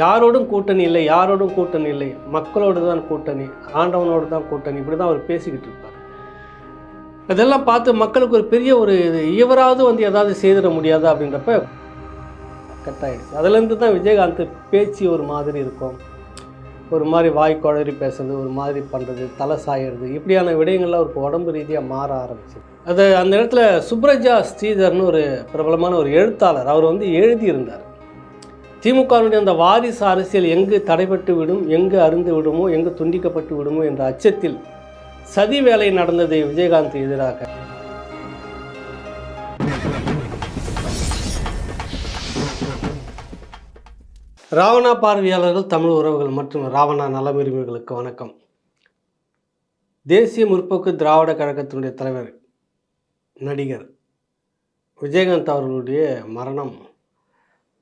யாரோடும் கூட்டணி இல்லை யாரோடும் கூட்டணி இல்லை மக்களோடு தான் கூட்டணி ஆண்டவனோடு தான் கூட்டணி இப்படி தான் அவர் பேசிக்கிட்டு இருப்பார். இதெல்லாம் பார்த்து மக்களுக்கு ஒரு பெரிய ஒரு இது இவராவது வந்து ஏதாவது செய்திட முடியாதா அப்படின்றப்ப கட்டாயிடுச்சு. அதுலேருந்து தான் விஜயகாந்த் பேச்சு ஒரு மாதிரி இருக்கும். ஒரு மாதிரி வாய் குழறி பேசுறது ஒரு மாதிரி பண்ணுறது தலை சாயிறது இப்படியான விடயங்கள்லாம் ஒரு உடம்பு ரீதியாக மாற ஆரம்பிச்சு அது அந்த இடத்துல சுப்ரஜா ஸ்ரீதர்னு ஒரு பிரபலமான ஒரு எழுத்தாளர் அவர் வந்து எழுதியிருந்தார். திமுகவினுடைய அந்த வாரிசு அரசியல் எங்கு தடைபட்டு விடும் எங்கு அருந்து விடுமோ எங்கு துண்டிக்கப்பட்டு விடுமோ என்ற அச்சத்தில் சதி வேலை நடந்தது விஜயகாந்த் எதிராக. ராவணா பார்வையாளர்கள் தமிழ் உறவுகள் மற்றும் ராவணா நலமுரிமைகளுக்கு வணக்கம். தேசிய முற்போக்கு திராவிட கழகத்தினுடைய தலைவர் நடிகர் விஜயகாந்த் அவர்களுடைய மரணம்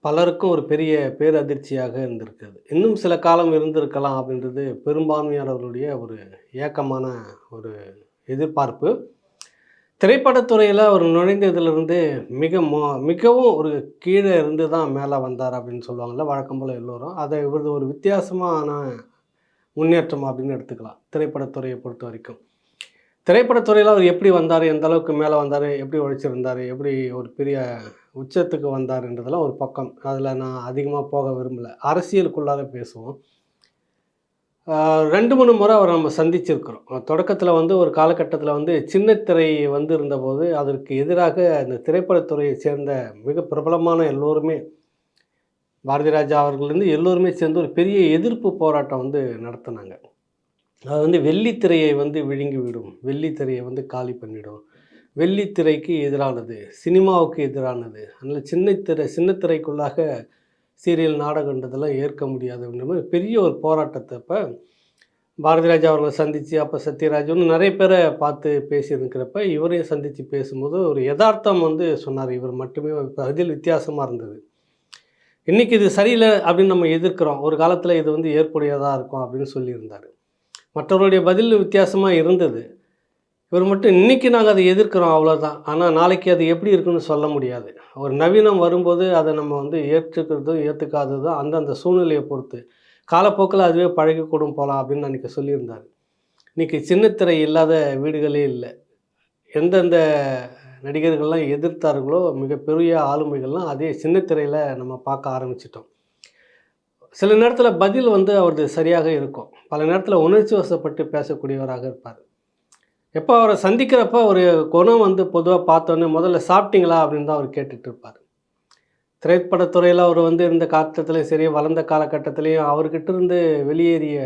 பலருக்கும் ஒரு பெரிய பேரதிர்ச்சியாக இருந்திருக்கிறது. இன்னும் சில காலம் இருந்திருக்கலாம் அப்படின்றது பெரும்பான்மையானவர்களுடைய ஒரு ஏக்கமான ஒரு எதிர்பார்ப்பு. திரைப்படத்துறையில் அவர் நுழைந்ததுலேருந்து மிக மோ மிகவும் ஒரு கீழே இருந்து தான் மேலே வந்தார் அப்படின்னு சொல்லுவாங்கள்ல வழக்கம் போல் எல்லோரும். அதை இவரது ஒரு வித்தியாசமான முன்னேற்றம் அப்படின்னு எடுத்துக்கலாம் திரைப்படத்துறையை பொறுத்த வரைக்கும். திரைப்படத்துறையில் அவர் எப்படி வந்தார் எந்த அளவுக்கு மேலே வந்தார் எப்படி உழைச்சிருந்தார் எப்படி ஒரு பெரிய உச்சத்துக்கு வந்தார்ன்றதெல்லாம் ஒரு பக்கம். அதில் நான் அதிகமாக போக விரும்பலை. அரசியலுக்குள்ளார பேசுவோம். ரெண்டு மூணு முறை அவர் நம்ம சந்திச்சிருக்கிறோம். தொடக்கத்தில் வந்து ஒரு காலகட்டத்தில் வந்து சின்னத்திரை வந்து இருந்தபோது அதற்கு எதிராக இந்த திரைப்படத்துறையை சேர்ந்த மிக பிரபலமான எல்லோருமே பாரதி ராஜா அவர்கள்லேருந்து எல்லோருமே சேர்ந்து ஒரு பெரிய எதிர்ப்பு போராட்டம் வந்து நடத்தினாங்க. அது வந்து வெள்ளித்திரையை வந்து விழுங்கி விடும். வெள்ளித்திரையை வந்து காலி பண்ணிடும். வெள்ளித்திரைக்கு எதிரானது சினிமாவுக்கு எதிரானது. அதனால் சின்னத்திரை சின்னத்திரைக்குள்ளாக சீரியல் நாடகன்றதெல்லாம் ஏற்க முடியாது அப்படின்ற பெரிய ஒரு போராட்டத்தை அப்போ பாரதி ராஜா அவர்களை சந்தித்து அப்போ சத்யராஜன் நிறைய பேரை பார்த்து பேசியிருக்கிறப்ப இவரையும் சந்தித்து பேசும்போது ஒரு யதார்த்தம் வந்து சொன்னார். இவர் மட்டுமே அதில் வித்தியாசமாக இருந்தது. இன்றைக்கி இது சரியில்லை அப்படின்னு நம்ம எதிர்க்கிறோம். ஒரு காலத்தில் இது வந்து ஏற்புடையதாக இருக்கும் அப்படின்னு சொல்லியிருந்தார். மற்றவருடைய பதில் வித்தியாசமாக இருந்தது. இவர் மட்டும் இன்றைக்கி நாங்கள் அதை எதிர்க்கிறோம் அவ்வளோதான் ஆனால் நாளைக்கு அது எப்படி இருக்குன்னு சொல்ல முடியாது. ஒரு நவீனம் வரும்போது அதை நம்ம வந்து ஏற்றுக்கிறதும் ஏற்றுக்காததும் அந்தந்த சூழ்நிலையை பொறுத்து. காலப்போக்கில் அதுவே பழகிக்கூடும் போகலாம் அப்படின்னு அன்றைக்கி சொல்லியிருந்தார். இன்றைக்கி சின்னத்திரை இல்லாத வீடுகளே இல்லை. எந்தெந்த நடிகர்கள்லாம் எதிர்த்தார்களோ மிகப்பெரிய ஆளுமைகள்லாம் அதே சின்னத்திரையில் நம்ம பார்க்க ஆரம்பிச்சிட்டோம். சில நேரத்தில் பதில் வந்து அவரது சரியாக இருக்கும். பல நேரத்தில் உணர்ச்சி வசப்பட்டு பேசக்கூடியவராக இருப்பார். எப்போ அவரை சந்திக்கிறப்ப ஒரு குணம் வந்து பொதுவாக பார்த்தோன்னே முதல்ல சாப்பிட்டீங்களா அப்படின்னு தான் அவர் கேட்டுட்டு இருப்பார். திரைப்படத்துறையில் அவர் வந்து இருந்த காலத்துலேயும் சரி வளர்ந்த காலகட்டத்திலையும் அவர்கிட்ட இருந்து வெளியேறிய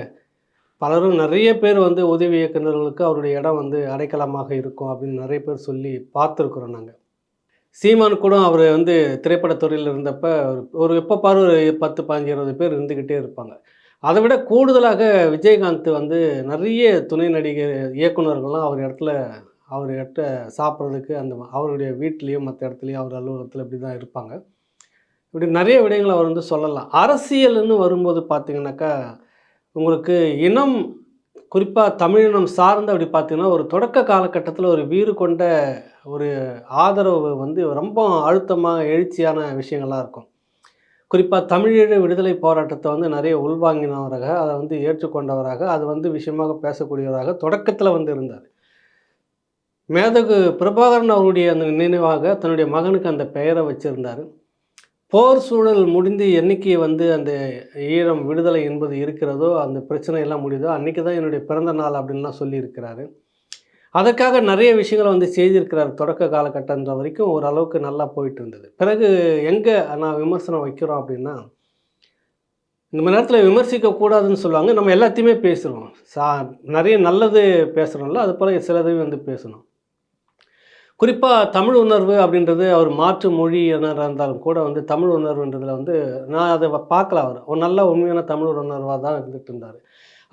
பலரும் நிறைய பேர் வந்து உதவி இயக்குநர்களுக்கு அவருடைய இடம் வந்து அடைக்கலமாக இருக்கும் அப்படின்னு நிறைய பேர் சொல்லி பார்த்துருக்குறோம் நாங்கள் சீமான் கூட அவர் வந்து திரைப்படத்துறையில் இருந்தப்ப ஒரு எப்போ பாரு ஒரு பத்து பதினஞ்சு இருபது பேர் இருந்துக்கிட்டே இருப்பாங்க. அதை விட கூடுதலாக விஜயகாந்த் வந்து நிறைய துணை நடிகர் இயக்குனர்கள்லாம் அவர் இடத்துல அவர் இடத்த சாப்பிட்றதுக்கு அந்த அவருடைய வீட்லேயும் மற்ற இடத்துலையும் அவர் அலுவலகத்தில் இப்படி தான் இருப்பாங்க. இப்படி நிறைய விடயங்களை அவர் வந்து சொல்லலாம். அரசியல்னு வரும்போது பார்த்தீங்கன்னாக்கா உங்களுக்கு இனம் குறிப்பாக தமிழினம் சார்ந்து அப்படி பார்த்தீங்கன்னா ஒரு தொடக்க காலகட்டத்தில் ஒரு வீறு கொண்ட ஒரு ஆதரவு வந்து ரொம்ப அழுத்தமாக எழுச்சியான விஷயங்கள்லாம் இருக்கும். குறிப்பாக தமிழீழ விடுதலை போராட்டத்தை வந்து நிறைய உள்வாங்கினவராக அதை வந்து ஏற்றுக்கொண்டவராக அது வந்து விஷயமாக பேசக்கூடியவராக தொடக்கத்தில் வந்து இருந்தார். மேதகு பிரபாகரன் அவருடைய அந்த நினைவாக தன்னுடைய மகனுக்கு அந்த பெயரை வச்சிருந்தார். போர் சூழல் முடிந்து என்னைக்கு வந்து அந்த ஈழம் விடுதலை என்பது இருக்கிறதோ அந்த பிரச்சனை எல்லாம் முடியுதோ அன்றைக்கி தான் என்னுடைய பிறந்த நாள் அப்படின்லாம் சொல்லியிருக்கிறாரு. அதற்காக நிறைய விஷயங்களை வந்து செய்திருக்கிறார் தொடக்க காலகட்டன்ற வரைக்கும் ஓரளவுக்கு நல்லா போயிட்டு இருந்தது பிறகு எங்கே நான் விமர்சனம் வைக்கிறோம் அப்படின்னா இந்த மாதிரி நேரத்தில் விமர்சிக்கக்கூடாதுன்னு சொல்லுவாங்க. நம்ம எல்லாத்தையுமே பேசுகிறோம் சா நிறைய நல்லது பேசுகிறோம்ல அது போல் சிலதையும் வந்து பேசணும். குறிப்பாக தமிழ் உணர்வு அப்படின்றது அவர் மாற்று மொழியினராக இருந்தாலும் கூட வந்து தமிழ் உணர்வுன்றதில் வந்து நான் அதை பார்க்கல அவர். ஒரு நல்ல உண்மையான தமிழ் உணர்வாக தான் இருந்துகிட்டு இருந்தார்.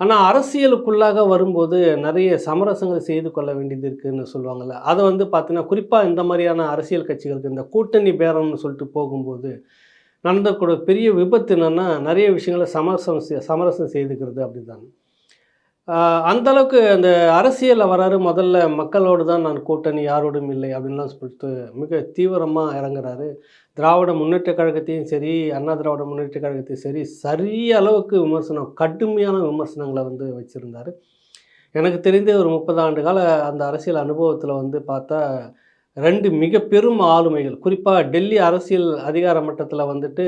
ஆனால் அரசியலுக்குள்ளாக வரும்போது நிறைய சமரசங்கள் செய்து கொள்ள வேண்டியது இருக்குதுன்னு சொல்லுவாங்கள்ல அதை வந்து பார்த்தீங்கன்னா குறிப்பாக இந்த மாதிரியான அரசியல் கட்சிகளுக்கு இந்த கூட்டணி பேரம்னு சொல்லிட்டு போகும்போது நடந்தக்கூடிய பெரிய விபத்து என்னென்னா நிறைய விஷயங்களை சமரசம் செய்- சமரசம் செய்துக்கிறது அப்படி தான் அந்தளவுக்கு அந்த அரசியலில் வராரு முதல்ல மக்களோடு தான் நான் கூட்டணி யாரோடும் இல்லை அப்படின்லாம் சொல்லிட்டு மிக தீவிரமாக இறங்குறாரு. திராவிட முன்னேற்ற கழகத்தையும் சரி அண்ணா திராவிட முன்னேற்ற கழகத்தையும் சரி சரிய அளவுக்கு விமர்சனம் கடுமையான விமர்சனங்களை வந்து வச்சுருந்தார். எனக்கு தெரிந்த ஒரு முப்பது ஆண்டு கால அந்த அரசியல் அனுபவத்தில் வந்து பார்த்தா ரெண்டு மிக பெரும் ஆளுமைகள் குறிப்பாக டெல்லி அரசியல் அதிகார மட்டத்தில் வந்துட்டு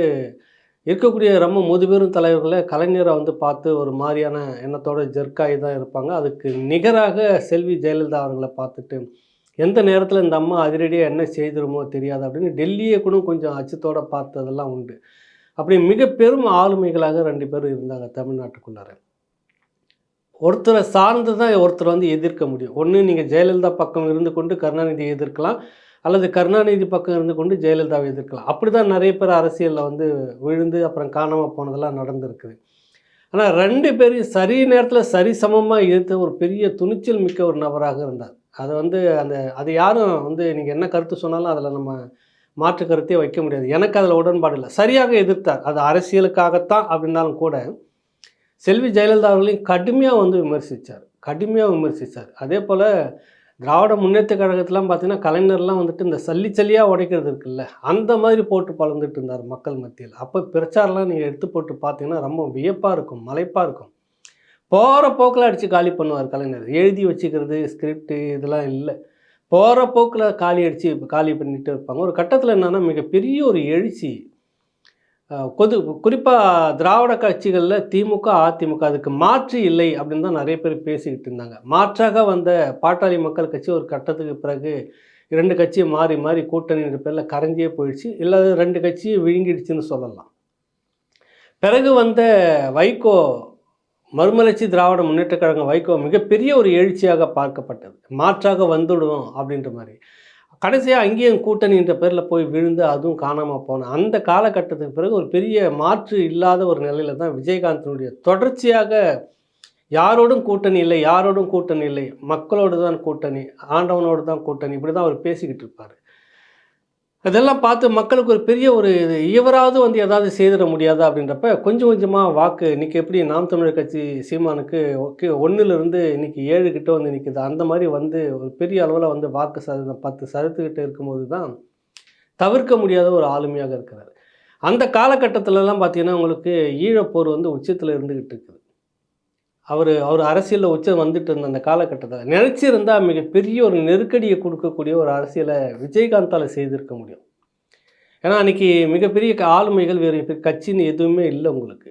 இருக்கக்கூடிய ரொம்ப முதுபெரும் தலைவர்களை கலைஞரை வந்து பார்த்து ஒரு மாதிரியான எண்ணத்தோட ஜெர்க்காகி தான் இருப்பாங்க. அதுக்கு நிகராக செல்வி ஜெயலலிதா அவர்களை பார்த்துட்டு எந்த நேரத்தில் இந்த அம்மா அதிரடியாக என்ன செய்திருமோ தெரியாது அப்படின்னு டெல்லியை கூட கொஞ்சம் அச்சத்தோடு பார்த்ததெல்லாம் உண்டு. அப்படி மிக பெரும் ஆளுமைகளாக ரெண்டு பேரும் இருந்தாங்க தமிழ்நாட்டுக்குள்ளார. ஒருத்தரை சார்ந்து தான் ஒருத்தர் வந்து எதிர்க்க முடியும். ஒன்று நீங்கள் ஜெயலலிதா பக்கம் இருந்து கொண்டு கருணாநிதியை எதிர்க்கலாம். அல்லது கருணாநிதி பக்கம் இருந்து கொண்டு ஜெயலலிதாவை எதிர்க்கலாம். அப்படி தான் நிறைய பேர் அரசியலில் வந்து விழுந்து அப்புறம் காணாமல் போனதெல்லாம் நடந்திருக்குது. ஆனால் ரெண்டு பேரையும் சரி நேரத்தில் சரிசமமாக எதிர்த்த ஒரு பெரிய துணிச்சல் மிக்க ஒரு நபராக இருந்தார். அதை வந்து அந்த அது யாரும் வந்து நீங்கள் என்ன கருத்து சொன்னாலும் அதில் நம்ம மாற்று கருத்தே வைக்க முடியாது. எனக்கு அதில் உடன்பாடு இல்லை. சரியாக எதிர்த்தார். அது அரசியலுக்காகத்தான் அப்படின்னாலும் கூட செல்வி ஜெயலலிதா அவர்களையும் கடுமையாக வந்து விமர்சித்தார் கடுமையாக விமர்சித்தார் அதே போல் திராவிட முன்னேற்ற கழகத்திலாம் பார்த்தீங்கன்னா கலைஞர்லாம் வந்துட்டு இந்த சல்லி சல்லியாக உடைக்கிறது இருக்குல்ல அந்த மாதிரி போட்டு பழந்துட்டு இருந்தார் மக்கள் மத்தியில். அப்போ பிரச்சாரம்லாம் நீங்கள் எடுத்து போட்டு பார்த்தீங்கன்னா ரொம்ப வியப்பாக இருக்கும் மலைப்பாக இருக்கும். போகிற போக்கில் அடித்து காலி பண்ணுவார் கலைஞர். எழுதி வச்சுக்கிறது ஸ்கிரிப்டு இதெல்லாம் இல்லை. போகிற போக்கில் காலி அடித்து காலி பண்ணிட்டு இருப்பாங்க. ஒரு கட்டத்தில் என்னென்னா மிகப்பெரிய ஒரு எழுச்சி. கொது குறிப்பாக திராவிட கட்சிகளில் திமுக அதிமுக அதுக்கு மாற்று இல்லை அப்படின்னு தான் நிறைய பேர் பேசிக்கிட்டு இருந்தாங்க. மாற்றாக வந்த பாட்டாளி மக்கள் கட்சி ஒரு கட்டத்துக்கு பிறகு இரண்டு கட்சியை மாறி மாறி கூட்டணின்ற பேரில் கரைஞ்சே போயிடுச்சு. இல்லை ரெண்டு கட்சியும் விழுங்கிடுச்சுன்னு சொல்லலாம். பிறகு வந்த வைகோ மறுமலர்ச்சி திராவிட முன்னேற்ற கழகம் வைகோ மிகப்பெரிய ஒரு எழுச்சியாக பார்க்கப்பட்டது. மாற்றாக வந்துடும் அப்படின்ற மாதிரி. கடைசியாக அங்கேயும் கூட்டணின்ற பேரில் போய் விழுந்து அதுவும் காணாமல் போன அந்த காலகட்டத்துக்கு பிறகு ஒரு பெரிய மாற்று இல்லாத ஒரு நிலையில தான் விஜயகாந்தினுடைய தொடர்ச்சியாக யாரோடும் கூட்டணி இல்லை யாரோடும் கூட்டணி இல்லை மக்களோடு தான் கூட்டணி ஆண்டவனோடு தான் கூட்டணி இப்படி தான் அவர் பேசிக்கிட்டு இருப்பார். அதெல்லாம் பார்த்து மக்களுக்கு ஒரு பெரிய ஒரு இது இவராவது வந்து ஏதாவது செய்திட முடியாதா அப்படின்றப்ப கொஞ்சம் கொஞ்சமாக வாக்கு இன்றைக்கி எப்படி நாம் தமிழர் கட்சி சீமானுக்கு ஓகே ஒன்றுலேருந்து இன்றைக்கி ஏழு கிட்ட வந்து நிற்கிது அந்த மாதிரி வந்து ஒரு பெரிய அளவில் வந்து வாக்கு சதவீதம் பத்து சதத்துக்கிட்ட இருக்கும்போது தான் தவிர்க்க முடியாத ஒரு ஆளுமையாக இருக்கிறார். அந்த காலகட்டத்திலலாம் பார்த்தீங்கன்னா உங்களுக்கு ஈழப்போர் வந்து உச்சத்தில் இருந்துக்கிட்டு இருக்குது. அவர் அவர் அரசியலில் உச்சம் வந்துட்டு இருந்த அந்த காலகட்டத்தில் நினச்சிருந்தால் மிகப்பெரிய ஒரு நெருக்கடியை கொடுக்கக்கூடிய ஒரு அரசியலை விஜயகாந்தால் செய்திருக்க முடியும். ஏன்னா அன்றைக்கி மிகப்பெரிய ஆளுமைகள் வேறு கட்சின்னு எதுவுமே இல்லை உங்களுக்கு.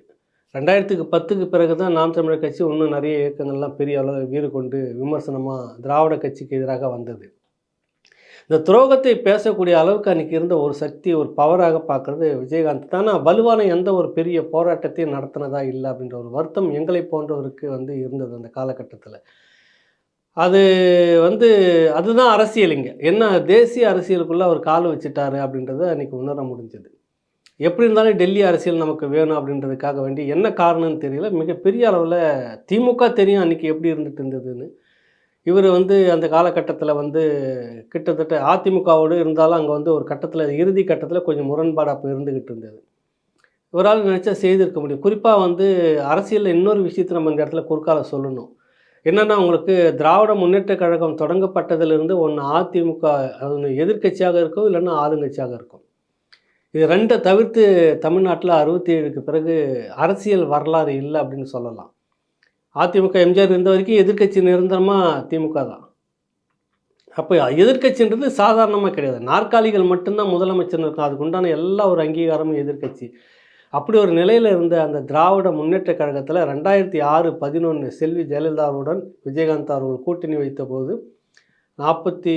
ரெண்டாயிரத்துக்கு பத்துக்கு பிறகு தான் நாம் தமிழர் கட்சி இன்னும் நிறைய இயக்கங்கள்லாம் பெரிய அளவு வீறு கொண்டு விமர்சனமாக திராவிட கட்சிக்கு எதிராக வந்தது. இந்த துரோகத்தை பேசக்கூடிய அளவுக்கு அன்றைக்கி இருந்த ஒரு சக்தி ஒரு பவராக பார்க்குறது விஜயகாந்த் தான். வலுவான எந்த ஒரு பெரிய போராட்டத்தையும் நடத்தினதா இல்லை அப்படின்ற ஒரு வருத்தம் எங்களை போன்றவருக்கு வந்து இருந்தது அந்த காலகட்டத்தில். அது வந்து அதுதான் அரசியல் இங்கே என்ன தேசிய அரசியலுக்குள்ளே அவர் கால் வச்சுட்டாரு அப்படின்றத அன்றைக்கி உணர முடிஞ்சது. எப்படி இருந்தாலும் டெல்லி அரசியல் நமக்கு வேணும் அப்படின்றதுக்காக வேண்டி என்ன காரணம்னு தெரியல. மிகப்பெரிய அளவில் திமுக தெரியும் அன்றைக்கி எப்படி இருந்துட்டு இருந்ததுன்னு. இவர் வந்து அந்த காலகட்டத்தில் வந்து கிட்டத்தட்ட அதிமுகவோடு இருந்தாலும் அங்கே வந்து ஒரு கட்டத்தில் இறுதி கட்டத்தில் கொஞ்சம் முரண்பாடு அப்போ இருந்துக்கிட்டு இருந்தது. இவரால் நினச்சா செய்திருக்க முடியும். குறிப்பாக வந்து அரசியலில் இன்னொரு விஷயத்தை நம்ம இந்த இடத்துல குறுக்கால சொல்லணும். என்னென்னா உங்களுக்கு திராவிட முன்னேற்ற கழகம் தொடங்கப்பட்டதிலிருந்து ஒன்று அதிமுக அது ஒன்று எதிர்க்கட்சியாக இருக்கும் இல்லைன்னா ஆளுங்கட்சியாக இருக்கும். இது ரெண்டை தவிர்த்து தமிழ்நாட்டில் அறுபத்தி ஏழுக்கு பிறகு அரசியல் வரலாறு இல்லை அப்படின்னு சொல்லலாம். அதிமுக எம்ஜிஆர் இருந்த வரைக்கும் எதிர்க்கட்சி நிரந்தரமாக திமுக தான். அப்போ எதிர்க்கட்சின்றது சாதாரணமாக கிடையாது. நாற்காலிகள் மட்டும்தான் முதலமைச்சர் இருக்கும். அதுக்கு உண்டான எல்லா ஒரு அங்கீகாரமும் எதிர்க்கட்சி. அப்படி ஒரு நிலையில் இருந்த அந்த திராவிட முன்னேற்ற கழகத்தில் ரெண்டாயிரத்தி ஆறு பதினொன்று செல்வி ஜெயலலிதாவுடன் விஜயகாந்த் அவர்கள் கூட்டணி வைத்தபோது நாற்பத்தி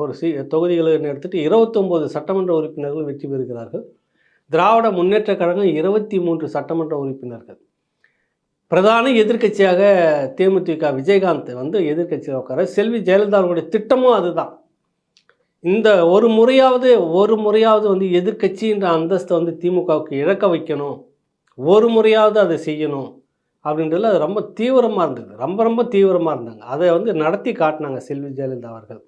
ஒரு சி தொகுதிகளை எடுத்துகிட்டு இருபத்தொம்போது சட்டமன்ற உறுப்பினர்கள் வெற்றி பெறுகிறார்கள். திராவிட முன்னேற்ற கழகம் இருபத்தி மூன்று சட்டமன்ற உறுப்பினர்கள். பிரதான எதிர்க்கட்சியாக தேமுதிக விஜயகாந்த் வந்து எதிர்க்கட்சியில் உட்கார. செல்வி ஜெயலலிதா அவர்களுடைய திட்டமும் அதுதான். இந்த ஒரு முறையாவது ஒரு முறையாவது வந்து எதிர்க்கட்சின்ற அந்தஸ்தை வந்து திமுகவுக்கு இழக்க வைக்கணும். ஒரு முறையாவது அதை செய்யணும் அப்படின்றதுல அது ரொம்ப தீவிரமாக இருந்தது. ரொம்ப ரொம்ப தீவிரமாக இருந்தாங்க. அதை வந்து நடத்தி காட்டினாங்க செல்வி ஜெயலலிதா அவர்கள்.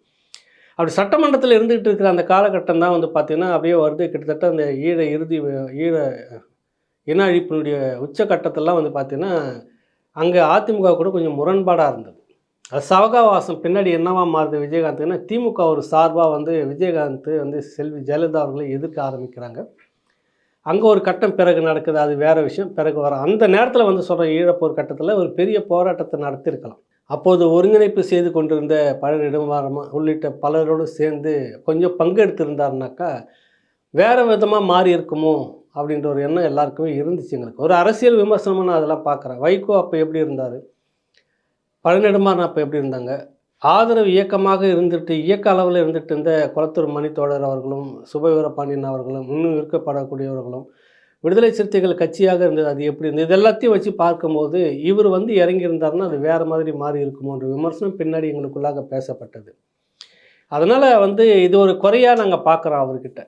அப்படி சட்டமன்றத்தில் இருந்துகிட்டு இருக்கிற அந்த காலகட்டம் தான் வந்து பார்த்திங்கன்னா அப்படியே வருது. கிட்டத்தட்ட அந்த ஈழ இறுதி ஈழ இன அழிப்பினுடைய உச்சக்கட்டத்தெல்லாம் வந்து பார்த்திங்கன்னா அங்கே அதிமுக கூட கொஞ்சம் முரண்பாடாக இருந்தது. அது சவகாவாசம். பின்னாடி என்னவா மாறுது விஜயகாந்த்னா திமுக ஒரு சார்பாக வந்து விஜயகாந்த் வந்து செல்வி ஜெயலலிதா அவர்களை எதிர்க்க ஆரம்பிக்கிறாங்க. அங்கே ஒரு கட்டம் பிறகு நடக்குது. அது வேறு விஷயம். பிறகு வர அந்த நேரத்தில் வந்து சொல்கிற ஈழப்போர் கட்டத்தில் ஒரு பெரிய போராட்டத்தை நடத்தியிருக்கலாம். அப்போது ஒருங்கிணைப்பு செய்து கொண்டிருந்த பழ நெடுமாறமா உள்ளிட்ட பலரோடு சேர்ந்து கொஞ்சம் பங்கெடுத்திருந்தாருனாக்கா வேறு விதமாக மாறி இருக்குமோ அப்படின்ற ஒரு எண்ணம் எல்லாருக்குமே இருந்துச்சு எங்களுக்கு. ஒரு அரசியல் விமர்சனமாக நான் அதெல்லாம் பார்க்குறேன். வைகோ அப்போ எப்படி இருந்தார்? பழநெடுமாறன் அப்போ எப்படி இருந்தாங்க? ஆதரவு இயக்கமாக இருந்துட்டு இயக்க அளவில் இருந்துட்டு இருந்த குளத்தூர் மணித்தோழர் அவர்களும் சுபவீரபாண்டியன் அவர்களும் இன்னும் இருக்கப்படக்கூடியவர்களும் விடுதலை சிறுத்தைகள் கட்சியாக இருந்தது அது எப்படி இருந்தது? இது எல்லாத்தையும் வச்சு பார்க்கும்போது இவர் வந்து இறங்கி இருந்தாருன்னா அது வேறு மாதிரி மாறி இருக்குமோன்ற விமர்சனம் பின்னாடி எங்களுக்குள்ளாக பேசப்பட்டது. அதனால் வந்து இது ஒரு குறையாக நாங்கள் பார்க்குறோம் அவர்கிட்ட.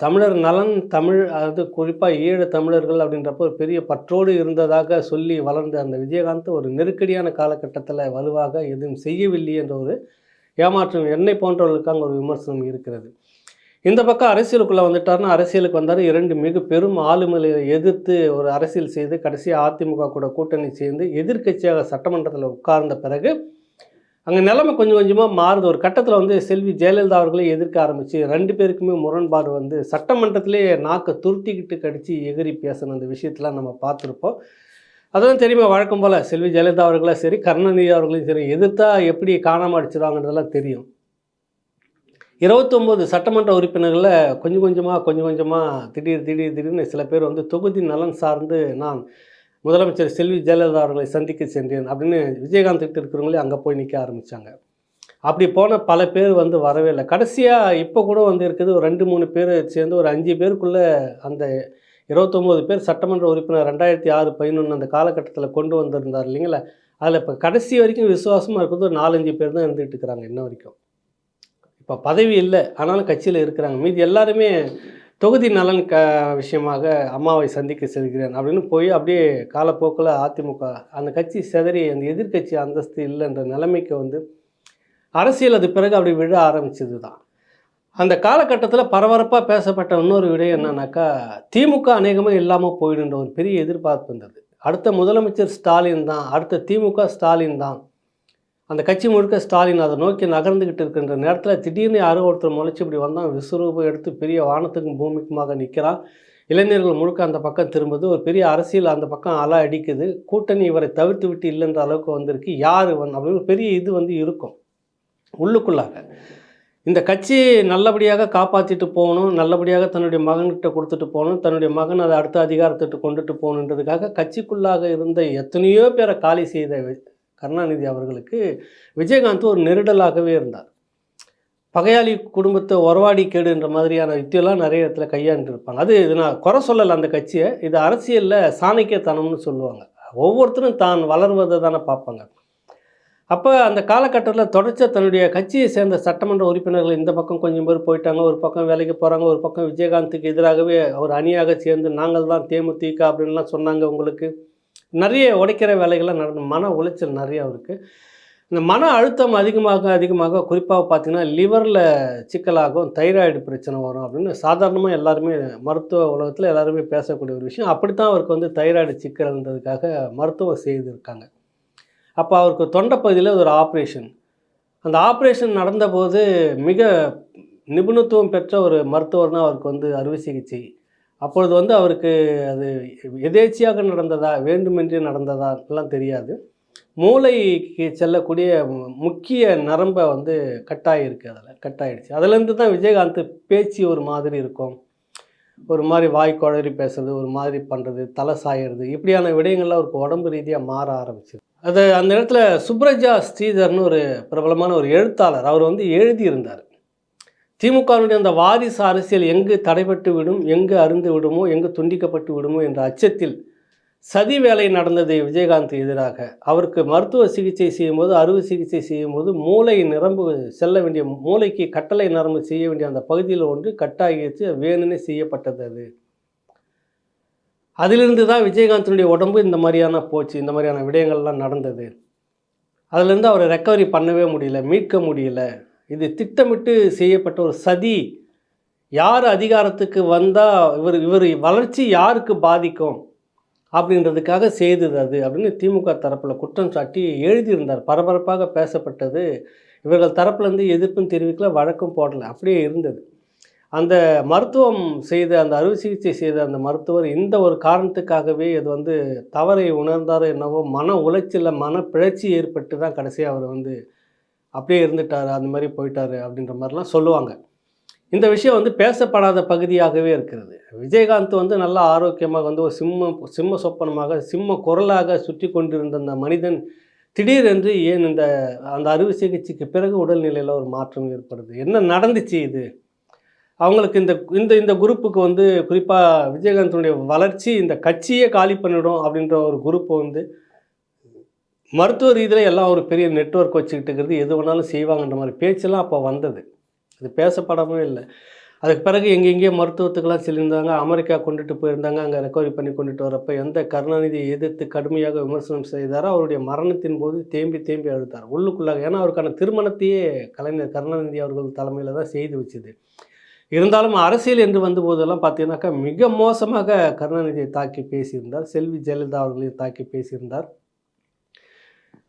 தமிழர் நலன் தமிழ் அதாவது குறிப்பாக ஈழ தமிழர்கள் அப்படின்றப்போ ஒரு பெரிய பற்றோடு இருந்ததாக சொல்லி வளர்ந்த அந்த விஜயகாந்த் ஒரு நெருக்கடியான காலகட்டத்தில் வலுவாக எதுவும் செய்யவில்லை என்ற ஒரு ஏமாற்றம் என்னை போன்றவர்களுக்கு அங்கே ஒரு விமர்சனம் இருக்கிறது. இந்த பக்கம் அரசியலுக்குள்ளே வந்துட்டார்னா அரசியலுக்கு வந்தார். இரண்டு மிக பெரும் ஆளுமையை எதிர்த்து ஒரு அரசியல் செய்து கடைசியாக அதிமுக கூட கூட்டணி சேர்ந்து எதிர்க்கட்சியாக சட்டமன்றத்தில் உட்கார்ந்த பிறகு அங்கே நிலைமை கொஞ்சம் கொஞ்சமாக மாறுது. ஒரு கட்டத்தில் வந்து செல்வி ஜெயலலிதா அவர்களே எதிர்க்க ஆரம்பித்து ரெண்டு பேருக்குமே முரண்பாடு வந்து சட்டமன்றத்திலே நாக்கை துருட்டிக்கிட்டு கடித்து எகிரி பேசின அந்த விஷயத்தெலாம் நம்ம பார்த்துருப்போம். அதெல்லாம் தெரியுமா வழக்கம் போல் செல்வி ஜெயலலிதா அவர்களும் சரி கருணாநிதி அவர்களையும் சரி எதிர்த்தா எப்படி காணாமல் அடிச்சிருவாங்கன்றதெல்லாம் தெரியும். இருபத்தொம்போது சட்டமன்ற உறுப்பினர்களில் கொஞ்சம் கொஞ்சமாக கொஞ்சம் கொஞ்சமாக திடீர் திடீர் திடீர்னு சில பேர் வந்து தொகுதி நலன் சார்ந்து நான் முதலமைச்சர் செல்வி ஜெயலலிதா அவர்களை சந்திக்க சென்றேன் அப்படின்னு விஜயகாந்த் கிட்ட இருக்கிறவங்களே அங்கே போய் நிற்க ஆரம்பித்தாங்க அப்படி போன பல பேர் வந்து வரவே இல்லை. கடைசியாக இப்போ கூட வந்து இருக்குது ஒரு ரெண்டு மூணு பேர் சேர்ந்து ஒரு அஞ்சு பேருக்குள்ளே அந்த இருபத்தொம்போது பேர் சட்டமன்ற உறுப்பினர் ரெண்டாயிரத்தி ஆறு பதினொன்று அந்த காலகட்டத்தில் கொண்டு வந்திருந்தார் இல்லைங்களா? அதில் இப்போ கடைசி வரைக்கும் விசுவாசமாக இருக்கிறது ஒரு நாலஞ்சு பேர் தான் இருந்துகிட்டு இருக்கிறாங்க இன்ன வரைக்கும். இப்போ பதவி இல்லை. ஆனாலும் கட்சியில் இருக்கிறாங்க. மீதி எல்லாருமே தொகுதி நலன் க விஷயமாக அம்மாவை சந்திக்க செல்கிறேன் அப்படின்னு போய் அப்படியே காலப்போக்கில் அதிமுக அந்த கட்சி சிதறி அந்த எதிர்க்கட்சி அந்தஸ்து இல்லைன்ற நிலைமைக்கு வந்து அரசியல் அது பிறகு அப்படி விழ ஆரம்பிச்சது தான் அந்த காலகட்டத்தில் பரபரப்பாக பேசப்பட்ட இன்னொரு விடயம் என்னன்னாக்கா திமுக அநேகமாக இல்லாமல் போயிடுன்ற ஒரு பெரிய எதிர்பார்ப்பு இருந்தது. அடுத்த முதலமைச்சர் ஸ்டாலின் தான் அடுத்த திமுக ஸ்டாலின் தான். அந்த கட்சி முழுக்க ஸ்டாலின் அதை நோக்கி நகர்ந்துக்கிட்டு இருக்கின்ற நேரத்தில் திடீர்னு யாரோ ஒருத்தர் முளைச்சி இப்படி வந்தால் விஸ்வரூபம் எடுத்து பெரிய வானத்துக்கும் பூமிக்குமாக நிற்கிறான் இளைஞர்கள் முழுக்க அந்த பக்கம் திரும்புது. ஒரு பெரிய அரசியல் அந்த பக்கம் அலை அடிக்குது. கூட்டணி இவரை தவிர்த்து விட்டு இல்லைன்ற அளவுக்கு வந்திருக்கு. யார் வந் அப்படின்னு ஒரு பெரிய இது வந்து இருக்கும். உள்ளுக்குள்ளாக. இந்த கட்சி நல்லபடியாக காப்பாற்றிட்டு போகணும். நல்லபடியாக தன்னுடைய மகன்கிட்ட கொடுத்துட்டு போகணும். தன்னுடைய மகன் அதை அடுத்த அதிகாரத்திட்டு கொண்டுட்டு போகணுன்றதுக்காக கட்சிக்குள்ளாக இருந்த எத்தனையோ பேரை காலி செய்த கருணாநிதி அவர்களுக்கு விஜயகாந்த் ஒரு நெருடலாகவே இருந்தார். பகையாளி குடும்பத்தை உறவாடி கேடுன்ற மாதிரியான யுத்தியெல்லாம் நிறைய இடத்துல கையாண்டுருப்பாங்க அது இது நான் குறை சொல்லலை அந்த கட்சியை. இது அரசியலில் சாணக்கியத்தனம்னு சொல்லுவாங்க. ஒவ்வொருத்தரும் தான் வளர்வதை தானே பார்ப்பாங்க. அப்போ அந்த காலகட்டத்தில் தொடர்ச்சியாக தன்னுடைய கட்சியை சேர்ந்த சட்டமன்ற உறுப்பினர்கள் இந்த பக்கம் கொஞ்சம் பேர் போயிட்டாங்க ஒரு பக்கம் வேலைக்கு போகிறாங்க ஒரு பக்கம் விஜயகாந்துக்கு எதிராகவே ஒரு அணியாக சேர்ந்து நாங்கள் தான் தேமுதிக அப்படின்லாம் சொன்னாங்க உங்களுக்கு. நிறைய உடைக்கிற வேலைகள்லாம் நடந்து மன உளைச்சல் நிறையா இருக்குது இந்த மன அழுத்தம் அதிகமாக அதிகமாக குறிப்பாக பார்த்தீங்கன்னா லிவரில் சிக்கலாகும் தைராய்டு பிரச்சனை வரும் அப்படின்னு சாதாரணமாக எல்லாருமே மருத்துவ உலகத்தில் எல்லாருமே பேசக்கூடிய ஒரு விஷயம். அப்படித்தான் அவருக்கு வந்து தைராய்டு சிக்கல்ன்றதுக்காக மருத்துவம் செய்திருக்காங்க. அப்போ அவருக்கு தொண்டை பகுதியில் ஒரு ஆப்ரேஷன் அந்த ஆப்ரேஷன் நடந்தபோது மிக நிபுணத்துவம் பெற்ற ஒரு மருத்துவர் தான் அவருக்கு வந்து அறுவை சிகிச்சை அப்பொழுது வந்து அவருக்கு அது எதேச்சியாக நடந்ததா வேண்டுமென்றே நடந்ததா எல்லாம் தெரியாது. மூளைக்கு செல்லக்கூடிய மு- முக்கிய நரம்பை வந்து கட்டாயிருக்கு அதில் கட்டாயிடுச்சு. அதுலேருந்து தான் விஜயகாந்த் பேச்சு ஒரு மாதிரி இருக்கும். ஒரு மாதிரி வாய் குழறி பேசுறது ஒரு மாதிரி பண்ணுறது தலை சாயறது இப்படியான விடயங்கள்லாம் அவருக்கு உடம்பு ரீதியாக மாற ஆரம்பிச்சிது. அது அந்த இடத்துல சுப்ரஜா ஸ்ரீதர்னு ஒரு பிரபலமான ஒரு எழுத்தாளர் அவர் வந்து எழுதியிருந்தார். திமுகவினுடைய அந்த வாரிசு அரசியல் எங்கு தடைபட்டு விடும் எங்கு அருந்து விடுமோ எங்கு துண்டிக்கப்பட்டு விடுமோ என்ற அச்சத்தில் சதி வேலை நடந்தது விஜயகாந்த் எதிராக அவருக்கு மருத்துவ சிகிச்சை செய்யும்போது அறுவை சிகிச்சை செய்யும்போது மூளை நிரம்பு செல்ல வேண்டிய மூளைக்கு கட்டளை நரம்பு செய்ய வேண்டிய அந்த பகுதியில் ஒன்று கட்டாகிச்சு வேணும்னே செய்யப்பட்டது அது. அதிலிருந்து தான் விஜயகாந்தினுடைய உடம்பு இந்த மாதிரியான போச்சு இந்த மாதிரியான விடயங்கள்லாம் நடந்தது. அதிலிருந்து அவரை ரெக்கவரி பண்ணவே முடியல மீட்க முடியல. இது திட்டமிட்டு செய்யப்பட்ட ஒரு சதி. யார் அதிகாரத்துக்கு வந்தால் இவர் இவர் வளர்ச்சி யாருக்கு பாதிக்கும்? அப்படின்றதுக்காக செய்தது அது அப்படின்னு திமுக தரப்பில் குற்றம் சாட்டி எழுதியிருந்தார். பரபரப்பாக பேசப்பட்டது. இவர்கள் தரப்புலேருந்து எதிர்ப்பும் தெரிவிக்கல வழக்கும் போடலை. அப்படியே இருந்தது. அந்த மருத்துவம் செய்த அந்த அறுவை சிகிச்சை செய்த அந்த மருத்துவர் இந்த ஒரு காரணத்துக்காகவே இது வந்து தவறை உணர்ந்தாரோ என்னவோ மன உளைச்சலில் மன பிழைச்சி ஏற்பட்டு தான் கடைசியாக அவர் வந்து அப்படியே இருந்துட்டார் அந்த மாதிரி போயிட்டார் அப்படின்ற மாதிரிலாம் சொல்லுவாங்க. இந்த விஷயம் வந்து பேசப்படாத பகுதியாகவே இருக்கிறது. விஜயகாந்த் வந்து நல்லா ஆரோக்கியமாக வந்து ஒரு சிம்ம சிம்ம சொப்பனமாக சிம்ம குரலாக சுற்றி கொண்டிருந்த அந்த மனிதன் திடீரென்று ஏன் இந்த அந்த அறுவை சிகிச்சைக்கு பிறகு உடல்நிலையில் ஒரு மாற்றம் ஏற்படுது? என்ன நடந்துச்சு இது? அவங்களுக்கு இந்த இந்த இந்த குரூப்புக்கு வந்து குறிப்பாக விஜயகாந்தனுடைய வளர்ச்சி இந்த கட்சியே காலி பண்ணிடும் அப்படின்ற ஒரு குரூப்பை வந்து மருத்துவ ரீதியில் எல்லாம் ஒரு பெரிய நெட்வொர்க் வச்சுக்கிட்டு இருக்கிறது எது வேணாலும் செய்வாங்கன்ற மாதிரி பேச்செல்லாம் அப்போ வந்தது. அது பேசப்படவே இல்லை. அதுக்கு பிறகு எங்கெங்கேயோ மருத்துவத்துக்கெல்லாம் செல்லியிருந்தாங்க. அமெரிக்கா கொண்டுட்டு போயிருந்தாங்க. அங்கே ரெக்கவரி பண்ணி கொண்டுட்டு வரப்போ எந்த கருணாநிதியை எதிர்த்து கடுமையாக விமர்சனம் செய்தாரோ அவருடைய மரணத்தின் போது தேம்பி தேம்பி அழுத்தார் உள்ளுக்குள்ளாக ஏன்னா அவருக்கான திருமணத்தையே கலைஞர் கருணாநிதி அவர்கள் தலைமையில் தான் செய்து வச்சுது. இருந்தாலும் அரசியல் என்று வந்தபோதெல்லாம் பார்த்தீங்கன்னாக்கா மிக மோசமாக கருணாநிதியை தாக்கி பேசியிருந்தார். செல்வி ஜெயலலிதா அவர்களையும் தாக்கி பேசியிருந்தார்.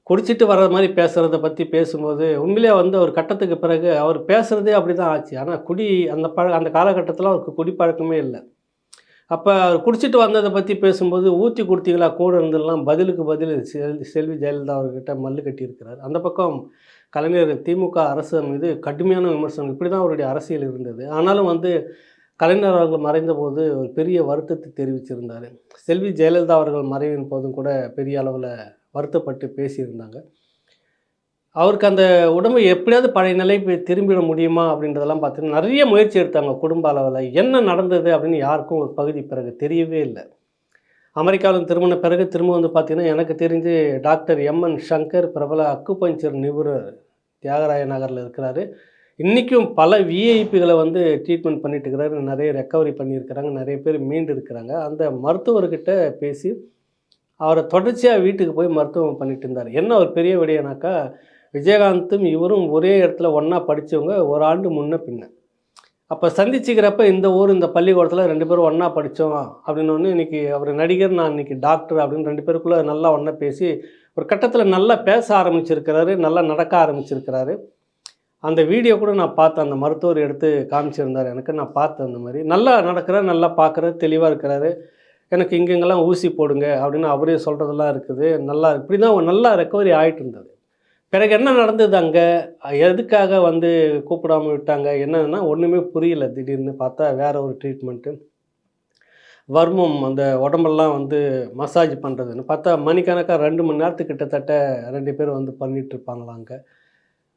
குடிச்சிட்டு வர்ற மாதிரி பேசுகிறத பற்றி பேசும்போது உண்மையிலே வந்து ஒரு கட்டத்துக்கு பிறகு அவர் பேசுகிறதே அப்படி தான் ஆச்சு. ஆனால் குடி அந்த பழ அந்த காலகட்டத்தில் அவருக்கு குடி பழக்கமே இல்லை. அப்போ அவர் குடிச்சிட்டு வந்ததை பற்றி பேசும்போது ஊற்றி கொடுத்தீங்களா கூட இருந்தெல்லாம் பதிலுக்கு பதில் செல் செல்வி ஜெயலலிதா அவர்கிட்ட மல்லு கட்டியிருக்கிறார். அந்த பக்கம் கலைஞர் திமுக அரசு மீது கடுமையான விமர்சனம் இப்படி தான் அவருடைய அரசியல் இருந்தது. ஆனாலும் வந்து கலைஞர் அவர்கள் மறைந்தபோது ஒரு பெரிய வருத்தத்தை தெரிவிச்சிருந்தார். செல்வி ஜெயலலிதா அவர்கள் மறைவின் போதும் கூட பெரிய அளவில் வருத்தப்பட்டு பேசியிருந்தாங்க. அவருக்கு அந்த உடம்பை எப்படியாவது பழைய நிலைக்கு திரும்பிட முடியுமா அப்படின்றதெல்லாம் பார்த்தீங்கன்னா நிறைய முயற்சி எடுத்தாங்க குடும்ப அளவில். என்ன நடந்தது அப்படின்னு யாருக்கும் ஒரு பகுதி பிறகு தெரியவே இல்லை. அமெரிக்காவில் திரும்பின பிறகு திரும்ப வந்து பார்த்தீங்கன்னா எனக்கு தெரிஞ்சு டாக்டர் எம்என் சங்கர் பிரபல அக்குபஞ்சர் நிபுணர் தியாகராய நகரில் இருக்கிறாரு. இன்றைக்கும் பல விஐபிகளை வந்து ட்ரீட்மெண்ட் பண்ணிட்டு இருக்கிறாரு. நிறைய ரெக்கவரி பண்ணியிருக்கிறாங்க. நிறைய பேர் மீண்டு இருக்கிறாங்க. அந்த மருத்துவர்கிட்ட பேசி அவரை தொடர்ச்சியாக வீட்டுக்கு போய் மருத்துவம் பண்ணிட்டு இருந்தார். என்ன ஒரு பெரிய விடையனாக்கா விஜயகாந்தும் இவரும் ஒரே இடத்துல ஒன்றா படித்தவங்க ஒரு ஆண்டு முன்ன பின்ன. அப்போ சந்திச்சுக்கிறப்ப இந்த ஊர் இந்த பள்ளிக்கூடத்தில் ரெண்டு பேரும் ஒன்றா படித்தோம் அப்படின்னு ஒன்று இன்றைக்கி அவர் நடிகர் நான் இன்றைக்கி டாக்டர் அப்படின்னு ரெண்டு பேருக்குள்ளே நல்லா ஒன்றா பேசி ஒரு கட்டத்தில் நல்லா பேச ஆரம்பிச்சிருக்கிறாரு நல்லா நடக்க ஆரம்பிச்சிருக்கிறாரு. அந்த வீடியோ கூட நான் பார்த்தேன் அந்த மருத்துவர் எடுத்து காமிச்சிருந்தார். எனக்கு நான் பார்த்தேன் அந்த மாதிரி. நல்லா நடக்கிறார் நல்லா பார்க்குறாரு தெளிவாக இருக்கிறாரு. எனக்கு இங்கெங்கெல்லாம் ஊசி போடுங்க அப்படின்னு அவரே சொல்கிறதெல்லாம் இருக்குது. நல்லா இப்படி தான் நல்லா ரெக்கவரி ஆகிட்டு இருந்தது. பிறகு என்ன நடந்தது அங்கே? எதுக்காக வந்து கூப்பிடாம விட்டாங்க? என்னன்னா ஒன்றுமே புரியல. திடீர்னு பார்த்தா வேற ஒரு ட்ரீட்மெண்ட்டு வர்மம் அந்த உடம்பெல்லாம் வந்து மசாஜ் பண்ணுறதுன்னு பார்த்தா மணிக்கணக்காக ரெண்டு மணி நேரத்துக்கு கிட்டத்தட்ட ரெண்டு பேர் வந்து பண்ணிகிட்ருப்பாங்களா அங்கே.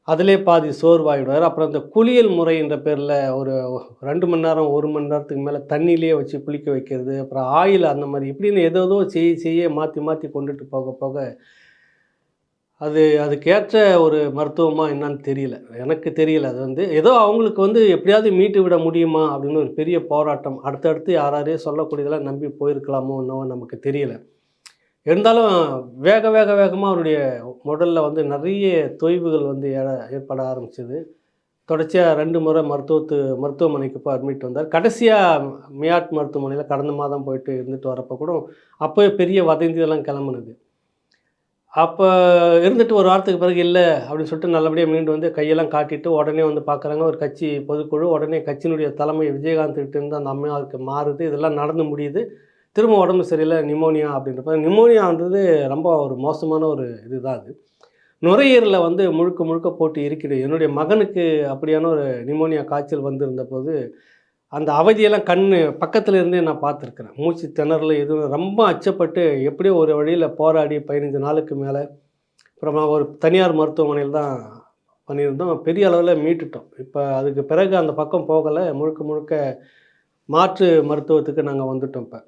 அதிலே பாதி சோர்வாயிடுவார். அப்புறம் அந்த குளியல் முறைன்ற பேரில் ஒரு ரெண்டு மணி நேரம் ஒரு மணி நேரத்துக்கு மேலே தண்ணியிலே வச்சு குளிக்க வைக்கிறது அப்புறம் ஆயில் அந்த மாதிரி இப்படின்னு ஏதோ செய்ய செய்ய மாற்றி மாற்றி கொண்டுட்டு போக போக அது அதுக்கேற்ற ஒரு மருத்துவமா என்னன்னு தெரியல. எனக்கு தெரியல. அது வந்து ஏதோ அவங்களுக்கு வந்து எப்படியாவது மீட்டு விட முடியுமா அப்படின்னு ஒரு பெரிய போராட்டம். அடுத்தடுத்து யாராரையோ சொல்லக்கூடியதெல்லாம் நம்பி போயிருக்கலாமோ என்னவோ நமக்கு தெரியலை. இருந்தாலும் வேக வேக வேகமாக அவருடைய உடலில் வந்து நிறைய தொய்வுகள் வந்து ஏற்பட ஆரம்பிச்சது. தொடர்ச்சியாக ரெண்டு முறை மருத்துவத்து மருத்துவமனைக்கு போய் அட்மிட் வந்தார். கடைசியாக மியாட் மருத்துவமனையில் கடந்த மாதம் போயிட்டு இருந்துட்டு வரப்போ கூட அப்போயே பெரிய வதந்தியெல்லாம் கிளம்புனது. அப்போ இருந்துட்டு ஒரு வாரத்துக்கு பிறகு இல்லை அப்படின்னு சொல்லிட்டு நல்லபடியாக மீண்டு வந்து கையெல்லாம் காட்டிட்டு உடனே வந்து பார்க்குறாங்க ஒரு கட்சி பொதுக்குழு உடனே கட்சியினுடைய தலைமை விஜயகாந்த் கிட்ட இருந்து அந்த அம்மையாருக்கு மாறுது. இதெல்லாம் நடந்து முடியுது. திரும்ப உடம்பு சரியில்லை நிமோனியா அப்படின்றப்ப நிமோனியான்றது ரொம்ப ஒரு மோசமான ஒரு இதுதான் அது. நுரையீரலில் வந்து முழுக்க முழுக்க போட்டு இருக்கிறது என்னுடைய மகனுக்கு அப்படியான ஒரு நிமோனியா காய்ச்சல் வந்திருந்த போது அந்த அவதியெல்லாம் கண் பக்கத்தில் இருந்தே நான் பார்த்துருக்குறேன். மூச்சு திணறல் எதுவும் ரொம்ப அச்சப்பட்டு எப்படியோ ஒரு வழியில் போராடி பதினஞ்சு நாளுக்கு மேலே அப்புறம் ஒரு தனியார் மருத்துவமனையில் தான் பண்ணியிருந்தோம். பெரிய அளவில் மீட்டுட்டோம். இப்போ அதுக்கு பிறகு அந்த பக்கம் போகலை. முழுக்க முழுக்க மாற்று மருத்துவத்துக்கு நாங்கள் வந்துட்டோம் இப்போ.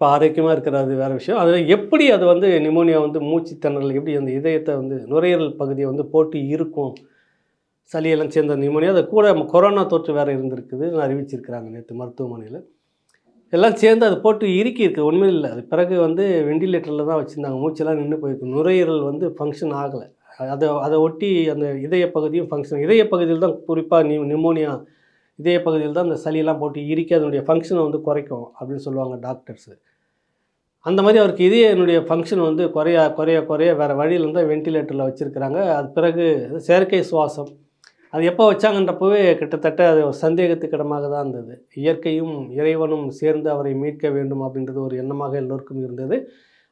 இப்போ ஆரோக்கியமாக இருக்கிறது வேறு விஷயம். அதில் எப்படி அது வந்து நிமோனியா வந்து மூச்சு திணறல் எப்படி அந்த இதயத்தை வந்து நுரையீரல் பகுதியை வந்து போட்டு இருக்கும்? சளியெல்லாம் சேர்ந்த நிமோனியா. அது கூட கொரோனா தொற்று வேறு இருந்திருக்குதுன்னு அறிவிச்சிருக்கிறாங்க நேற்று மருத்துவமனையில். எல்லாம் சேர்ந்து அது போட்டு இறுக்கி இருக்குது உண்மையில் இல்லை. அது பிறகு வந்து வெண்டிலேட்டரில் தான் வச்சுருந்தாங்க. மூச்செல்லாம் நின்று போயிருக்கு. நுரையீரல் வந்து ஃபங்க்ஷன் ஆகலை. அதை அதை ஒட்டி அந்த இதய பகுதியும் ஃபங்க்ஷன் இதய பகுதியில் தான் குறிப்பாக நி நிமோனியா இதய பகுதியில் தான் அந்த சளியெல்லாம் போட்டு இறுக்கி அதனுடைய ஃபங்க்ஷனை வந்து குறைக்கும் அப்படின்னு சொல்லுவாங்க டாக்டர்ஸு. அந்த மாதிரி அவருக்கு இதே என்னுடைய ஃபங்க்ஷன் வந்து குறைய குறைய குறைய வேறு வழியில் இருந்தால் வென்டிலேட்டரில் வச்சுருக்கிறாங்க. அது பிறகு செயற்கை சுவாசம். அது எப்போ வச்சாங்கன்றப்பவே கிட்டத்தட்ட அது சந்தேகத்துக்கிடமாக தான் இருந்தது. இயற்கையும் இறைவனும் சேர்ந்து அவரை மீட்க வேண்டும் அப்படின்றது ஒரு எண்ணமாக எல்லோருக்கும் இருந்தது.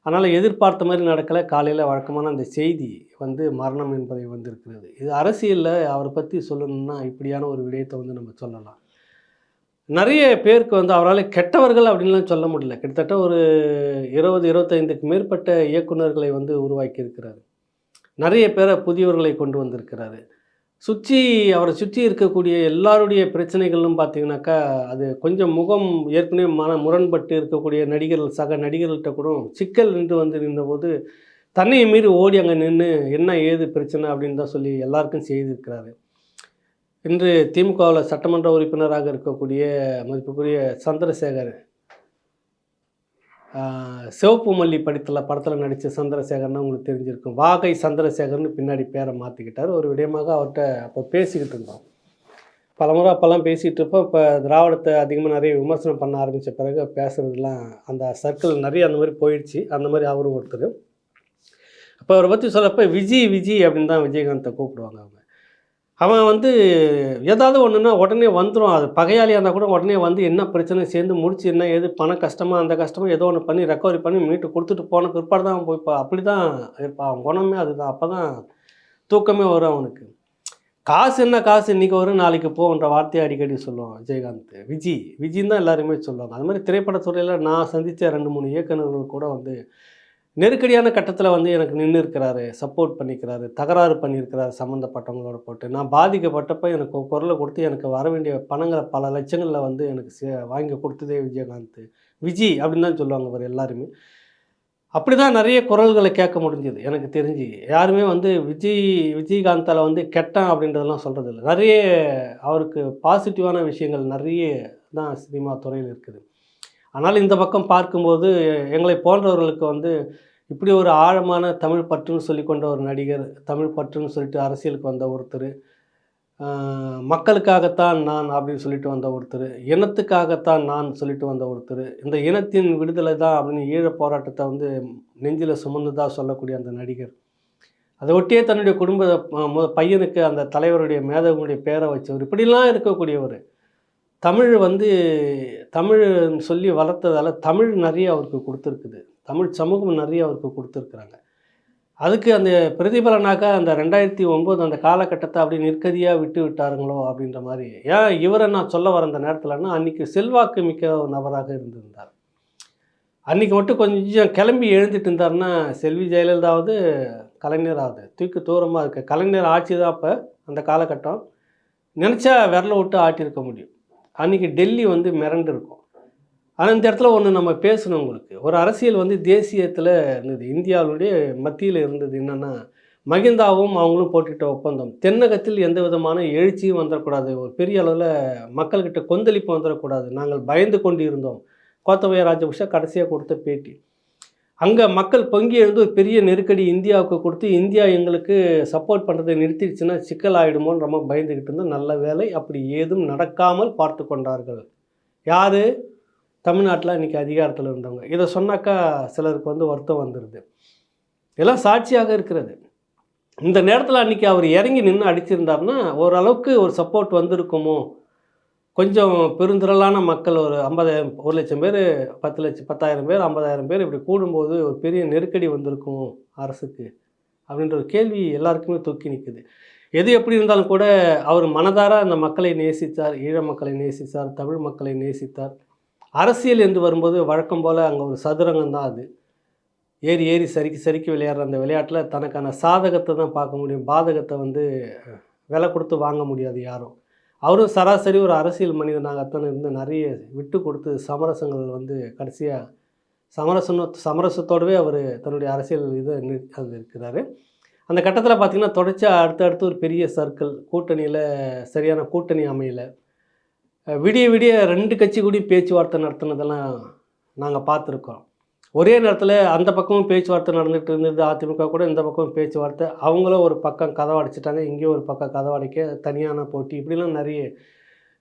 அதனால் எதிர்பார்த்த மாதிரி நடக்கலை. காலையில் வழக்கமான அந்த செய்தி வந்து மரணம் என்பதை வந்திருக்கிறது. இது அரசியலில் அவரை பற்றி சொல்லணும்னா இப்படியான ஒரு விடயத்தை வந்து நம்ம சொல்லலாம். நிறைய பேருக்கு வந்து அவரால் கெட்டவர்கள் அப்படின்லாம் சொல்ல முடியல. கிட்டத்தட்ட ஒரு இருபது இருபத்தைந்துக்கு மேற்பட்ட இயக்குனர்களை வந்து உருவாக்கி இருக்கிறாரு நிறைய பேரை புதியவர்களை கொண்டு வந்திருக்கிறாரு. சுற்றி அவரை சுற்றி இருக்கக்கூடிய எல்லாருடைய பிரச்சனைகளும் பார்த்தீங்கன்னாக்கா அது கொஞ்சம் முகம் ஏற்கனவே மன முரண்பட்டு இருக்கக்கூடிய நடிகர்கள் சக நடிகர்கள்ட்ட கூட சிக்கல் நின்று வந்து நின்றபோது தன்னையை மீறி ஓடி அங்கே நின்று என்ன ஏது பிரச்சனை அப்படின்னு தான் சொல்லி எல்லாருக்கும் செய்திருக்கிறாரு. இன்று திமுகவில் சட்டமன்ற உறுப்பினராக இருக்கக்கூடிய மதிப்புக்குரிய சந்திரசேகர் சிவப்பு மல்லி படித்தில் படத்தில் நடித்த சந்திரசேகர்னா உங்களுக்கு தெரிஞ்சிருக்கும். வாகை சந்திரசேகர்னு பின்னாடி பேரை மாற்றிக்கிட்டார் ஒரு விடயமாக அவர்கிட்ட அப்போ பேசிக்கிட்டு இருந்தோம். பலமுறை அப்போல்லாம் பேசிகிட்டு இருப்போம். இப்போ திராவிடத்தை அதிகமாக நிறைய விமர்சனம் பண்ண ஆரம்பித்த பிறகு பேசுகிறதுலாம் அந்த சர்க்கிள் நிறைய அந்த மாதிரி போயிடுச்சு. அந்த மாதிரி அவரும் ஒருத்தர். அப்போ அவரை பற்றி சொல்லப்போ விஜய் விஜய் அப்படின்னு தான் விஜயகாந்தை கூப்பிடுவாங்க அவங்க. அவன் வந்து ஏதாவது ஒன்றுனா உடனே வந்துடும் அது பகையாளியாக இருந்தால் கூட உடனே வந்து என்ன பிரச்சனை சேர்ந்து முடிச்சு என்ன ஏது பணம் கஷ்டமாக அந்த கஷ்டமாக ஏதோ ஒன்று பண்ணி ரெக்கவரி பண்ணி மீட்டு கொடுத்துட்டு போன பிற்பாடு தான் அவன் போய்ப்பா அப்படி தான் இருப்பான் அவன் குணமே அதுதான். அப்போ தான் தூக்கமே வரும் அவனுக்கு. காசு என்ன காசு? இன்றைக்கி வரும் நாளைக்கு போன்ற வார்த்தையை அடிக்கடி சொல்லுவான் விஜயகாந்த். விஜய் விஜின்னு தான் எல்லாருமே சொல்லுவாங்க. அது மாதிரி திரைப்படத்துறையில் நான் சந்தித்த ரெண்டு மூணு இயக்குநர்கள் கூட வந்து நெருக்கடியான கட்டத்தில் வந்து எனக்கு நின்று இருக்கிறாரு சப்போர்ட் பண்ணியிருக்கிறாரு தகராறு பண்ணியிருக்கிறாரு சம்மந்தப்பட்டவங்களோட போட்டு. நான் பாதிக்கப்பட்டப்ப எனக்கு குரலை கொடுத்து எனக்கு வர வேண்டிய பணங்களை பல லட்சங்களில் வந்து எனக்கு சே வாங்கி கொடுத்ததே விஜயகாந்த் விஜி அப்படின்னு தான் சொல்லுவாங்க அவர் எல்லாருமே. அப்படி தான் நிறைய குரல்களை கேட்க முடிஞ்சது எனக்கு தெரிஞ்சு. யாருமே வந்து விஜய் விஜயகாந்தால் வந்து கெட்டான் அப்படின்றதெல்லாம் சொல்கிறது இல்லை நிறைய அவருக்கு பாசிட்டிவான விஷயங்கள் நிறைய தான் சினிமா துறையில் இருக்குது. ஆனால் இந்த பக்கம் பார்க்கும்போது எங்களை போன்றவர்களுக்கு வந்து இப்படி ஒரு ஆழமான தமிழ் பற்றுன்னு சொல்லி கொண்ட ஒரு நடிகர் தமிழ் பற்றுன்னு சொல்லிட்டு அரசியலுக்கு வந்த ஒருத்தர் மக்களுக்காகத்தான் நான் அப்படின்னு சொல்லிட்டு வந்த ஒருத்தர் இனத்துக்காகத்தான் நான் சொல்லிட்டு வந்த ஒருத்தர் இந்த இனத்தின் விடுதலை தான் அப்படின்னு ஈழப் போராட்டத்தை வந்து நெஞ்சில் சுமந்துதான் சொல்லக்கூடிய அந்த நடிகர். அதை ஒட்டியே தன்னுடைய குடும்ப அஹ், பையனுக்கு அந்த தலைவருடைய மேதவனுடைய பேரை வச்சவர் இப்படிலாம் இருக்கக்கூடியவர். தமிழ் வந்து தமிழ்னு சொல்லி வளர்த்ததால தமிழ் நிறைய அவருக்கு கொடுத்துருக்குது. தமிழ் சமூகம் நிறைய அவருக்கு கொடுத்துருக்குறாங்க. அதுக்கு அந்த பிரதிபலனாக அந்த ரெண்டாயிரத்தி ஒம்பது அந்த காலகட்டத்தை அப்படி நிற்கதியாக விட்டு விட்டாருங்களோ அப்படின்ற மாதிரி. ஏன் இவரை நான் சொல்ல வர அந்த நேரத்தில்னா அன்றைக்கி செல்வாக்கு மிக்க ஒரு நபராக இருந்திருந்தார். அன்றைக்கி மட்டும் கொஞ்சம் கிளம்பி எழுந்துட்டு இருந்தாருன்னா செல்வி ஜெயலலிதாவது கலைஞராவது தூக்கி தூரமாக இருக்க கலைஞர் ஆட்சி தான் அப்போ அந்த காலகட்டம். நினச்சா விரல விட்டு ஆட்டியிருக்க முடியும். அன்றைக்கி டெல்லி வந்து மிரண்டு இருக்கும். ஆனால் இந்த இடத்துல ஒன்று நம்ம பேசணும் உங்களுக்கு. ஒரு அரசியல் வந்து தேசியத்தில் இருந்தது. இந்தியாவுடைய மத்தியில் இருந்தது என்னென்னா மகிந்தாவும் அவங்களும் போட்டுக்கிட்ட ஒப்பந்தம். தென்னகத்தில் எந்த விதமான எழுச்சியும் வந்துடக்கூடாது ஒரு பெரிய அளவில் மக்கள்கிட்ட கொந்தளிப்பு வந்துடக்கூடாது நாங்கள் பயந்து கொண்டு இருந்தோம் கோத்தபய ராஜபக்ஷ கடைசியாக கொடுத்த பேட்டி. அங்கே மக்கள் பொங்கி எழுந்து ஒரு பெரிய நெருக்கடி இந்தியாவுக்கு கொடுத்து இந்தியா எங்களுக்கு சப்போர்ட் பண்ணுறதை நிறுத்திடுச்சுன்னா சிக்கல் ஆகிடுமோன்னு ரொம்ப பயந்துக்கிட்டு இருந்தோம். நல்ல வேலை அப்படி ஏதும் நடக்காமல் பார்த்து கொண்டார்கள். யார்? தமிழ்நாட்டில் இன்றைக்கி அதிகாரத்தில் இருந்தவங்க. இதை சொன்னாக்கா சிலருக்கு வந்து வருத்தம் வந்துடுது எல்லாம் சாட்சியாக இருக்கிறது. இந்த நேரத்தில் அன்றைக்கி அவர் இறங்கி நின்று அடிச்சிருந்தார்னா ஓரளவுக்கு ஒரு சப்போர்ட் வந்திருக்குமோ? கொஞ்சம் பெருந்திரளான மக்கள் ஒரு ஐம்பதாயிரம் ஒரு லட்சம் பேர் பத்து லட்சம் பத்தாயிரம் பேர் ஐம்பதாயிரம் பேர் இப்படி கூடும்போது ஒரு பெரிய நெருக்கடி வந்திருக்கும் அரசுக்கு அப்படின்ற ஒரு கேள்வி எல்லாருக்குமே தொக்கி நிற்குது எது எப்படி இருந்தாலும் கூட அவர் மனதார அந்த மக்களை நேசித்தார் ஈழ மக்களை நேசித்தார் தமிழ் மக்களை நேசித்தார். அரசியல் என்று வரும்போது வழக்கம் போல் அங்கே ஒரு சதுரங்கம் தான் அது. ஏறி ஏறி சறுக்கி சறுக்கி விளையாடுற அந்த விளையாட்டில் தனக்கான சாதகத்தை தான் பார்க்க முடியும். பாதகத்தை வந்து விலை கொடுத்து வாங்க முடியாது யாரும். அவரும் சராசரி ஒரு அரசியல் மனிதனாகத்தான் இருந்து நிறைய விட்டு கொடுத்து சமரசங்கள் வந்து கடைசியாக சமரசம் சமரசத்தோடவே அவர் தன்னுடைய அரசியல் இதை நிறு- அது இருக்கிறாரு. அந்த கட்டத்தில் பார்த்திங்கன்னா தொடர்ச்சியாக அடுத்தடுத்து ஒரு பெரிய சர்க்கிள் கூட்டணியில் சரியான கூட்டணி அமையலை. விடிய விடிய ரெண்டு கட்சி கூடி பேச்சுவார்த்தை நடத்தினதெல்லாம் நாங்கள் பார்த்துருக்கோம். ஒரே நேரத்தில் அந்த பக்கமும் பேச்சுவார்த்தை நடந்துகிட்டு இருந்தது. அதிமுக கூட இந்த பக்கமும் பேச்சுவார்த்தை. அவங்களும் ஒரு பக்கம் கதவை அடைச்சிட்டாங்க. இங்கேயும் ஒரு பக்கம் கதவை அடைக்க தனியான போட்டி இப்படிலாம் நிறைய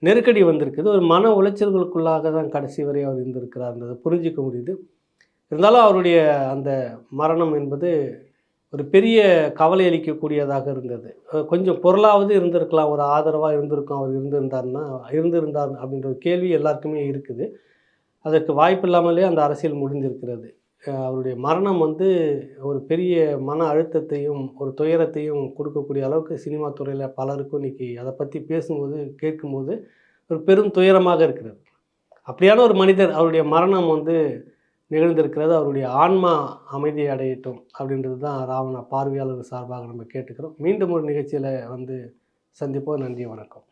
நெருக்கடி வந்திருக்குது. ஒரு மன உளைச்சல்களுக்குள்ளாக தான் கடைசி வரை அவர் இருந்திருக்கிறார்ன்றதை புரிஞ்சிக்க முடியுது. இருந்தாலும் அவருடைய அந்த மரணம் என்பது ஒரு பெரிய கவலை அளிக்கக்கூடியதாக இருந்தது. கொஞ்சம் பொருளாவது இருந்திருக்கலாம் ஒரு ஆதரவாக இருந்திருக்கும் அவர் இருந்திருந்தாருன்னா இருந்திருந்தார் அப்படின்ற ஒரு கேள்வி எல்லாருக்குமே இருக்குது. அதற்கு வாய்ப்பு இல்லாமலே அந்த அரசியல் முடிந்திருக்கிறது அவருடைய மரணம் வந்து ஒரு பெரிய மன அழுத்தத்தையும் ஒரு துயரத்தையும் கொடுக்கக்கூடிய அளவுக்கு சினிமா துறையில் பலருக்கும் இன்றைக்கி அதை பற்றி பேசும்போது கேட்கும்போது ஒரு பெரும் துயரமாக இருக்கிறது. அப்படியான ஒரு மனிதர் அவருடைய மரணம் வந்து நிகழ்ந்திருக்கிறது. அவருடைய ஆன்மா அமைதி அடையட்டும் அப்படின்றது தான் ராவண பார்வையாளர் சார்பாக நம்ம கேட்டுக்கிறோம். மீண்டும் ஒரு நிகழ்ச்சியில் வந்து சந்திப்போம். நன்றி வணக்கம்.